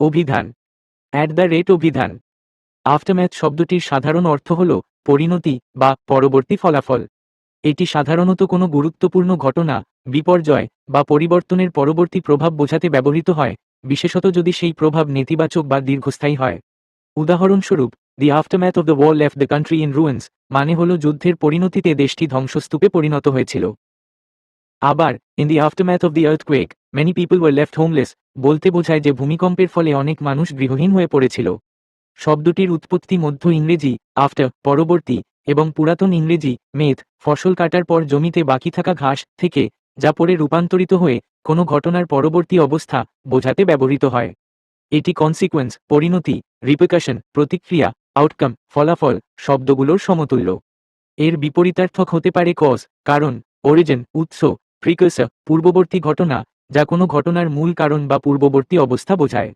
অভিধান। At the rate অভিধান। Aftermath শব্দটির সাধারণ অর্থ হল পরিণতি বা পরবর্তী ফলাফল। এটি সাধারণত কোনো গুরুত্বপূর্ণ ঘটনা, বিপর্যয় বা পরিবর্তনের পরবর্তী প্রভাব বোঝাতে ব্যবহৃত হয়, বিশেষত যদি সেই প্রভাব নেতিবাচক বা দীর্ঘস্থায়ী হয়। উদাহরণস্বরূপ the aftermath of the war left the country in ruins মানে হল যুদ্ধের পরিণতিতে দেশটি ধ্বংসস্তূপে পরিণত হয়েছিল। আবার in the aftermath of the earthquake many people were left homeless বলতে বোঝায় যে ভূমিকম্পের ফলে অনেক মানুষ গৃহহীন হয়ে পড়েছিল। শব্দটির উৎপত্তি মধ্য ইংরেজি আফটার পরবর্তী, এবং পুরাতন ইংরেজি মেথ ফসল কাটার পর জমিতে বাকি থাকা ঘাস থেকে, যা পরে রূপান্তরিত হয়ে, কোনো ঘটনার পরবর্তী অবস্থা বোঝাতে ব্যবহৃত হয়। এটি কনসিকোয়েন্স পরিণতি রিপ্রিকাশন প্রতিক্রিয়া আউটকাম ফলাফল, শব্দগুলোর সমতুল্য। এর বিপরীতার্থক হতে পারে কজ কারণ অরিজিন উৎস প্রিকসর পূর্ববর্তী ঘটনা যা কোনো ঘটনার মূল কারণ বা পূর্ববর্তী অবস্থা বোঝায়।